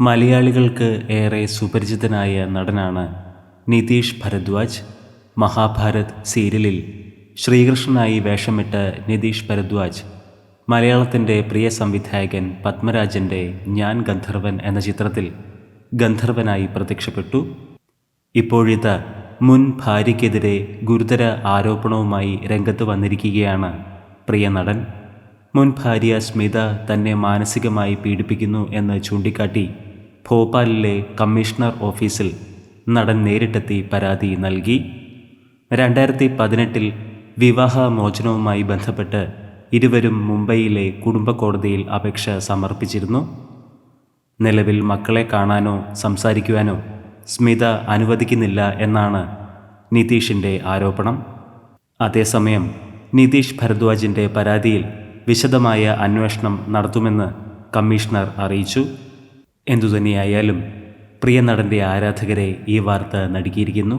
മലയാളികൾക്ക് ഏറെ സുപരിചിതനായ നടനാണ് നിതീഷ് ഭരദ്വാജ്. മഹാഭാരത് സീരിയലിൽ ശ്രീകൃഷ്ണനായി വേഷമിട്ട നിതീഷ് ഭരദ്വാജ് മലയാളത്തിന്റെ പ്രിയ സംവിധായകൻ പത്മരാജന്റെ ഞാൻ ഗന്ധർവൻ എന്ന ചിത്രത്തിൽ ഗന്ധർവനായി പ്രത്യക്ഷപ്പെട്ടു. ഇപ്പോഴിത മുൻ ഭാര്യയ്ക്കെതിരെ ഗുരുതര ആരോപണവുമായി രംഗത്ത് വന്നിരിക്കുകയാണ് പ്രിയ നടൻ. മുൻ ഭാര്യ സ്മിത തന്നെ മാനസികമായി പീഡിപ്പിക്കുന്നു എന്ന് ചൂണ്ടിക്കാട്ടി ഭോപ്പാലിലെ കമ്മീഷണർ ഓഫീസിൽ നടൻ നേരിട്ടെത്തി പരാതി നൽകി. രണ്ടായിരത്തി പതിനെട്ടിൽ വിവാഹമോചനവുമായി ബന്ധപ്പെട്ട് ഇരുവരും മുംബൈയിലെ കുടുംബ കോടതിയിൽ അപേക്ഷ സമർപ്പിച്ചിരുന്നു. നിലവിൽ മക്കളെ കാണാനോ സംസാരിക്കുവാനോ സ്മിത അനുവദിക്കുന്നില്ല എന്നാണ് നിതീഷിന്റെ ആരോപണം. അതേസമയം നിതീഷ് ഭരദ്വാജിന്റെ പരാതിയിൽ വിശദമായ അന്വേഷണം നടത്തുമെന്ന് കമ്മീഷണർ അറിയിച്ചു. എന്തുതന്നെയായാലും പ്രിയ നടന്റെ ആരാധകരെ ഈ വാർത്ത നടുക്കിയിരിക്കുന്നു.